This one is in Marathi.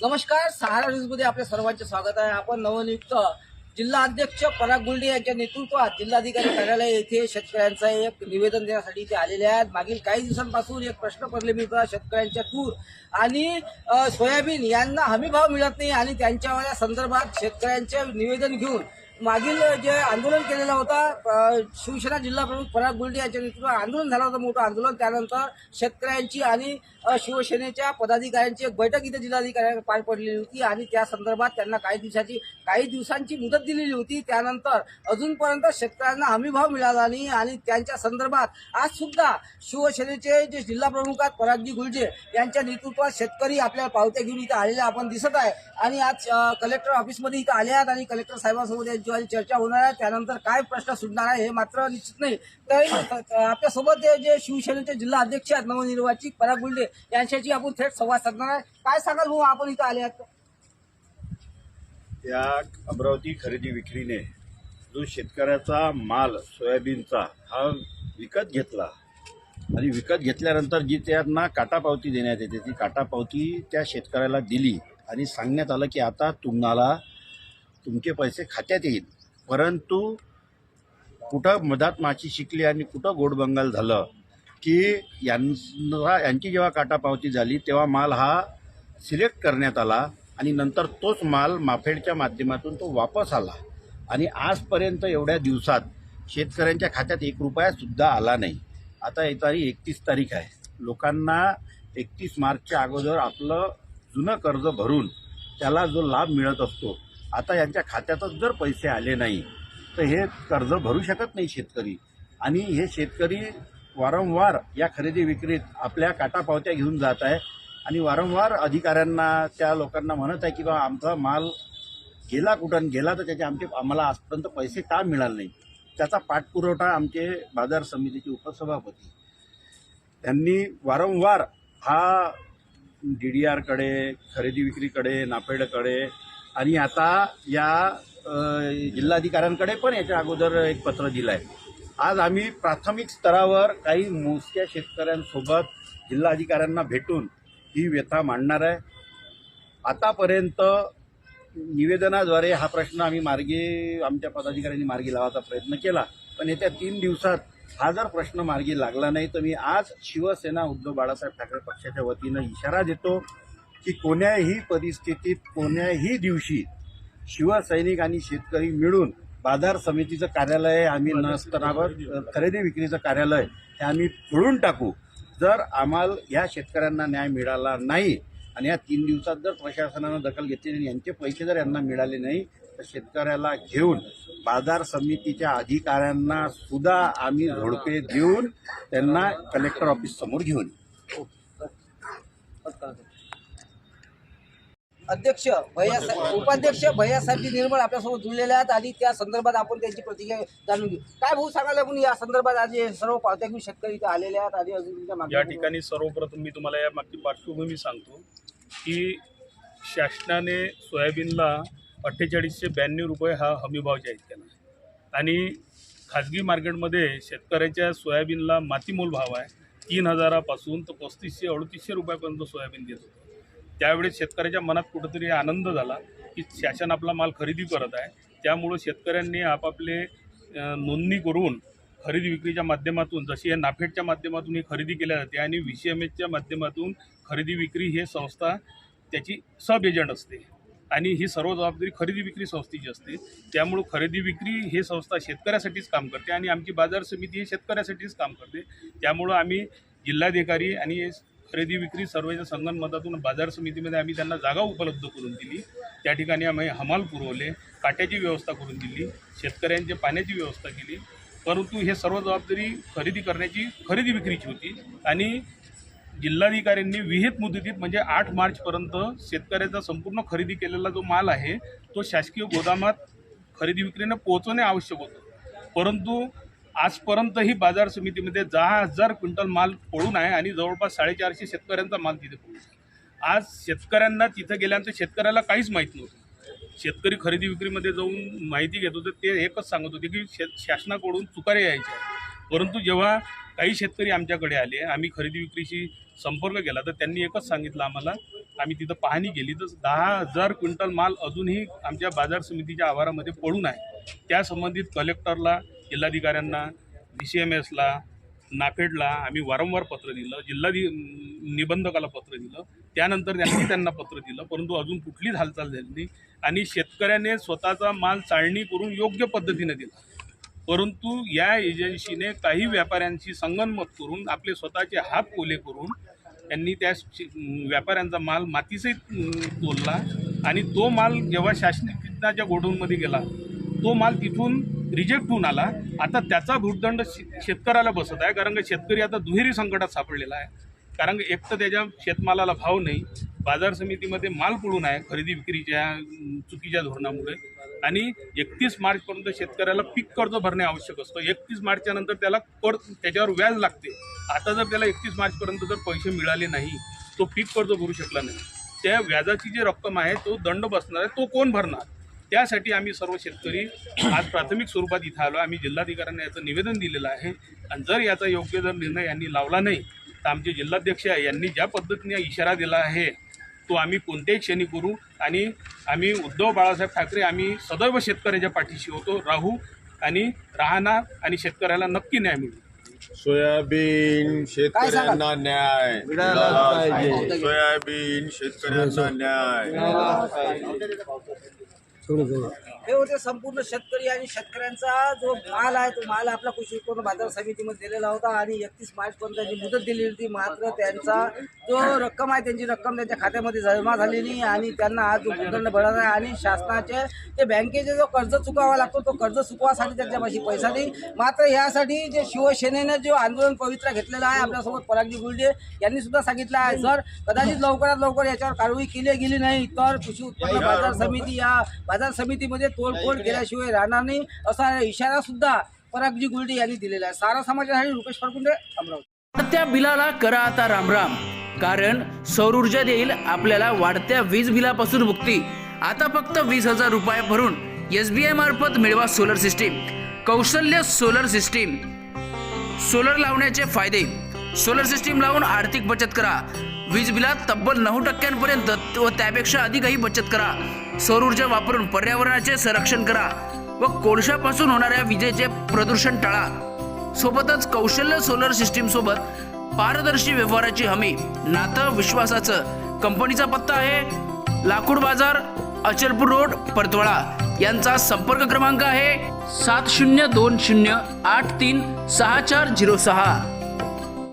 नमस्कार सहारा न्यूजमध्ये आपल्या सर्वांचे स्वागत आहे. आपण नवनियुक्त जिल्हा अध्यक्ष पराग गुंडे यांच्या नेतृत्वात जिल्हाधिकारी कार्यालय येथे शेतकऱ्यांचं एक निवेदन देण्यासाठी ते आलेले आहेत. मागील काही दिवसांपासून एक प्रश्न पडले होता शेतकऱ्यांच्या तूर आणि सोयाबीन यांना हमीभाव मिळत नाही आणि त्यांच्या संदर्भात शेतकऱ्यांचे निवेदन घेऊन मागील जे आंदोलन केलेलं होता शिवसेना जिल्हा प्रमुख पराग गुल्डे यांच्या नेतृत्वात आंदोलन झालं होतं मोठं आंदोलन. त्यानंतर शेतकऱ्यांची आणि शिवसेनेच्या पदाधिकाऱ्यांची एक बैठक इथे जिल्हाधिकाऱ्यांना पार पडलेली होती आणि त्या संदर्भात त्यांना काही दिवसाची काही दिवसांची मुदत दिलेली होती. त्यानंतर अजूनपर्यंत शेतकऱ्यांना हमीभाव मिळाला नाही आणि त्यांच्या संदर्भात आज सुद्धा शिवसेनेचे जे जिल्हा प्रमुख आहेत परागजी गुलजे यांच्या नेतृत्वात शेतकरी आपल्याला पावत्या घेऊन इथं आलेले आपण दिसत आहे. आणि आज कलेक्टर ऑफिसमध्ये इथं आले आहेत आणि कलेक्टर साहेबांसोबत यांची चर्चा होणार आहे त्यानंतर काय प्रश्न सुटणार आहे हे मात्र निश्चित नाही. तर आपल्यासोबत जे- जे शिवसेनेचे जिल्हा अध्यक्ष आहेत नवनिर्वाचित पराग गुंडे यांच्याशी आपण थेट संवाद साधणार आहे. काय सांगाल भाऊ आपण इथं आले आहात? या अमरावती खरेदी विक्रीने जो शेतकऱ्याचा माल सोयाबीनचा हा विकत घेतला आणि विकत घेतल्यानंतर जी त्यांना काटापावती देण्यात येते ती काटापावती त्या शेतकऱ्याला दिली आणि सांगण्यात आलं की आता तुम्हाला तुमचे पैसे खात्यात येईल. परंतु कुठं मधात माशी शिकली आणि कुठं गोडबंगाल झालं की यांना यांची जेव्हा काटापावती झाली तेव्हा माल हा सिलेक्ट करण्यात आला आणि नंतर तोच माल माफेडच्या माध्यमातून तो वापस आला. आणि आजपर्यंत एवढ्या दिवसात शेतकऱ्यांच्या खात्यात एक रुपयासुद्धा आला नाही. आता ही तारीख एकतीस तारीख आहे. लोकांना एकतीस मार्चच्या अगोदर आपलं जुनं कर्ज भरून त्याला जो लाभ मिळत असतो आता यांच्या खात्यातच जर पैसे आले नाही तर हे कर्ज भरू शकत नाही शेतकरी. आणि हे शेतकरी वारंवार या खरेदी विक्रीत आपल्या काटापावत्या घेऊन जात आहे. आणि वारंवार अधिकाऱ्यांना त्या लोकांना म्हणत आहे की बा आमचा माल गेला कुठं आणि गेला तर त्याचे आमचे आम्हाला आजपर्यंत पैसे का मिळाले नाही त्याचा पाठपुरवठा आमचे बाजार समितीचे उपसभापती. त्यांनी वारंवार हा डी डी आरकडे खरेदी विक्रीकडे नाफेडकडे आणि आता या जिल्हाधिकाऱ्यांकडे पण याच्या अगोदर एक पत्र दिलं आहे आज आम्ही प्राथमिक स्तरावर काही मोजक्या शेतकऱ्यांसोबत जिल्हाधिकाऱ्यांना भेटून ही व्यथा मांडणार आहे. आतापर्यंत निवेदनाद्वारे हा प्रश्न आम्ही मार्गी आमच्या पदाधिकाऱ्यांनी मार्गी लावायचा प्रयत्न केला पण येत्या तीन दिवसात हा जर प्रश्न मार्गी लागला नाही तर मी आज शिवसेना उद्धव बाळासाहेब ठाकरे पक्षाच्या वतीनं इशारा देतो. की कोण्याही परिस्थितीत कोण्याही दिवशी शिवसैनिक आणि शेतकरी मिळून बाजार समितीचं कार्यालय आम्ही नसतानावर खरेदी विक्रीचं कार्यालय हे आम्ही फोडून टाकू. जर आम्हाला या शेतकऱ्यांना न्याय मिळाला नाही आणि या तीन दिवसात जर प्रशासनानं दखल घेतली आणि यांचे पैसे जर यांना मिळाले नाही तर शेतकऱ्याला घेऊन बाजार समितीच्या अधिकाऱ्यांना सुद्धा आम्ही झोडपे देऊन त्यांना कलेक्टर ऑफिस समोर घेऊन अध्यक्ष भैया उपाध्यक्ष भैयासाहेब निर्मळ आपल्यासोबत जुळलेले आहेत आणि त्या संदर्भात आपण त्यांची प्रतिक्रिया जाणून घेऊ. काय भाऊ सांगायला आपण या संदर्भात आज हे सर्व पावत्या घेऊन शेतकरी इथे आलेले आहेत आणि अजून या ठिकाणी सर्वप्रथम मी तुम्हाला या मागची पार्श्वभूमी सांगतो की शासनाने सोयाबीनला अठ्ठेचाळीसशे ब्याण्णव रुपये हा हमीभाव जाहीर केला. आणि खाजगी मार्केटमध्ये शेतकऱ्याच्या सोयाबीनला मातीमोल भाव आहे. तीन हजारापासून तर पस्तीसशे अडतीसशे रुपयापर्यंत सोयाबीन देत होतं. त्यावेळेस शेतकऱ्याच्या मनात कुठंतरी आनंद झाला की शासन आपला माल खरेदी करत आहे. त्यामुळं शेतकऱ्यांनी आपापले नोंदणी करून खरेदी विक्रीच्या माध्यमातून जशी या नाफेडच्या माध्यमातून ही खरेदी केल्या जाते आणि व्ही सी एम एचच्या माध्यमातून खरेदी विक्री हे संस्था त्याची सब एजंट असते आणि ही सर्व जबाबदारी खरेदी विक्री संस्थेची असते. त्यामुळं खरेदी विक्री हे संस्था शेतकऱ्यासाठीच काम करते आणि आमची बाजार समिती हे शेतकऱ्यासाठीच काम करते. त्यामुळं आम्ही जिल्हाधिकारी आणि खरेदी विक्री सर्वेच्या संगणमतातून बाजार समितीमध्ये आम्ही त्यांना जागा उपलब्ध करून दिली. त्या ठिकाणी आम्ही हमाल पुरवले काट्याची व्यवस्था करून दिली शेतकऱ्यांच्या पाण्याची व्यवस्था केली. परंतु हे सर्व जबाबदारी खरेदी करण्याची खरेदी विक्रीची होती आणि जिल्हाधिकाऱ्यांनी विहित मुदतीत म्हणजे आठ मार्चपर्यंत शेतकऱ्याचा संपूर्ण खरेदी केलेला जो माल आहे तो शासकीय गोदामात खरेदी विक्रीनं पोहोचवणे आवश्यक होतं. परंतु आजपर्यंतही बाजार समितीमध्ये दहा हजार क्विंटल माल पडून आहे आणि जवळपास साडेचारशे शेतकऱ्यांचा माल तिथे पडून आज शेतकऱ्यांना तिथं गेल्यानंतर शेतकऱ्याला काहीच माहीत नव्हतं. शेतकरी खरेदी विक्रीमध्ये जाऊन माहिती घेत होते ते एकच सांगत होते की शेत शासनाकडून चुकारे यायचे परंतु जेव्हा काही शेतकरी आमच्याकडे आले आम्ही खरेदी विक्रीशी संपर्क केला तर त्यांनी एकच सांगितलं आम्हाला आम्ही तिथं पाहणी केली तर दहा हजार क्विंटल माल अजूनही आमच्या बाजार समितीच्या आवारामध्ये पडून आहे. त्या संबंधित कलेक्टरला जिल्हाधिकाऱ्यांना डी सी एम एसला नाफेडला आम्ही वारंवार पत्र दिलं जिल्हाधि निबंधकाला पत्र दिलं. त्यानंतर त्यांनी त्यांना पत्र दिलं परंतु अजून कुठलीच हालचाल झाली नाही. आणि शेतकऱ्याने स्वतःचा माल चाळणी करून योग्य पद्धतीने दिला. परंतु या एजन्सीने काही व्यापाऱ्यांशी संगनमत करून आपले स्वतःचे हात ओले करून त्यांनी त्या व्यापाऱ्यांचा माल मातीसहित तोलला आणि तो माल जेव्हा शासनाच्या गोडाऊनमध्ये गेला तो माल तिथून रिजेक्ट होऊन आला. आता त्याचा भूतदंड शे- शेतकऱ्याला बसत आहे. कारण का शेतकरी आता दुहेरी संकटात सापडलेला आहे. कारण एक तर त्याच्या शेतमालाला भाव नाही. बाजार समितीमध्ये माल पडून आहे खरेदी विक्रीच्या चुकीच्या धोरणामुळे. आणि एकतीस मार्चपर्यंत शेतकऱ्याला पीक कर्ज भरणे आवश्यक असतं. एकतीस मार्चच्या नंतर त्याला कर त्याच्यावर व्याज लागते. आता जर त्याला एकतीस मार्चपर्यंत जर पैसे मिळाले नाही तो पीक कर्ज भरू शकला नाही. त्या व्याजाची जी रक्कम आहे तो दंड बसणार आहे. तो कोण भरणार? त्यासाठी आम्ही सर्व शेतकरी आज प्राथमिक स्वरूपात इथं आलो. आम्ही जिल्हाधिकाऱ्यांना याचं निवेदन दिलेलं आहे. आणि जर याचा योग्य जर निर्णय यांनी लावला नाही तर आमचे जिल्हाध्यक्ष आहे यांनी ज्या पद्धतीने इशारा दिला आहे तो आम्ही कोणत्याही क्षणी करू. आणि आम्ही उद्धव बाळासाहेब ठाकरे आम्ही सदैव शेतकऱ्याच्या पाठीशी होतो राहू आणि राहणार आणि शेतकऱ्याला नक्की न्याय मिळू. सोयाबीन शेतकऱ्यांना न्याय. सोयाबीन शेतकऱ्यांना न्याय. 走了，走了。हे होते संपूर्ण शेतकरी आणि शेतकऱ्यांचा जो माल आहे तो माल आपला कृषी उत्पन्न बाजार समितीमध्ये दिलेला होता आणि एकतीस मार्चपर्यंत त्यांची मुदत दिलेली होती मात्र त्यांचा जो रक्कम आहे त्यांची रक्कम त्यांच्या खात्यामध्ये जमा झालेली आणि त्यांना आज जो भूदंड भरत आहे आणि शासनाचे ते बँकेचे जो कर्ज चुकावा लागतो तो कर्ज चुकवासाठी त्यांच्यापाशी पैसा नाही मात्र यासाठी जे शिवसेनेनं जो आंदोलन पवित्र घेतलेलं आहे आपल्यासोबत परागजी गुलडे यांनी सुद्धा सांगितलं आहे जर कदाचित लवकरात लवकर याच्यावर कारवाई केली गेली नाही तर कृषी उत्पन्न बाजार समिती या बाजार समितीमध्ये तोडफोड केल्याशिवाय राहणार नाही असा इशारा सुद्धा परागजी गुलडे यांनी दिलेला आहे. सारा समाजासाठी रुपेश फडकुंडे अमरावती. वाढत्या बिलाला करा आता रामराम. कारण सौर ऊर्जा देईल आपल्याला वाढत्या वीज बिलापासून मुक्ती. आता फक्त वीस हजार रुपये भरून एस बी आय मार्फत मिळवा solar system. Kaushalya solar system. Solar लावण्याचे फायदे. सोलर सिस्टीम लावून आर्थिक बचत करा. वीज बिलात तब्बल नऊ टक्क्यांपर्यंत व त्यापेक्षा अधिकही बचत करा. सौर ऊर्जा वापरून पर्यावरणाचे संरक्षण करा व कोळशापासून होणाऱ्या विजेचे प्रदूषण टाळा. सोबतच कौशल्य सोलर सिस्टीम सोबत पारदर्शी व्यवहाराची हमी. नातं विश्वासाचं. कंपनीचा पत्ता आहे लाकूड बाजार अचलपूर रोड परतवाळा यांचा संपर्क क्रमांक आहे सात शून्य दोन शून्य आठ तीन सहा चार झिरो सहा.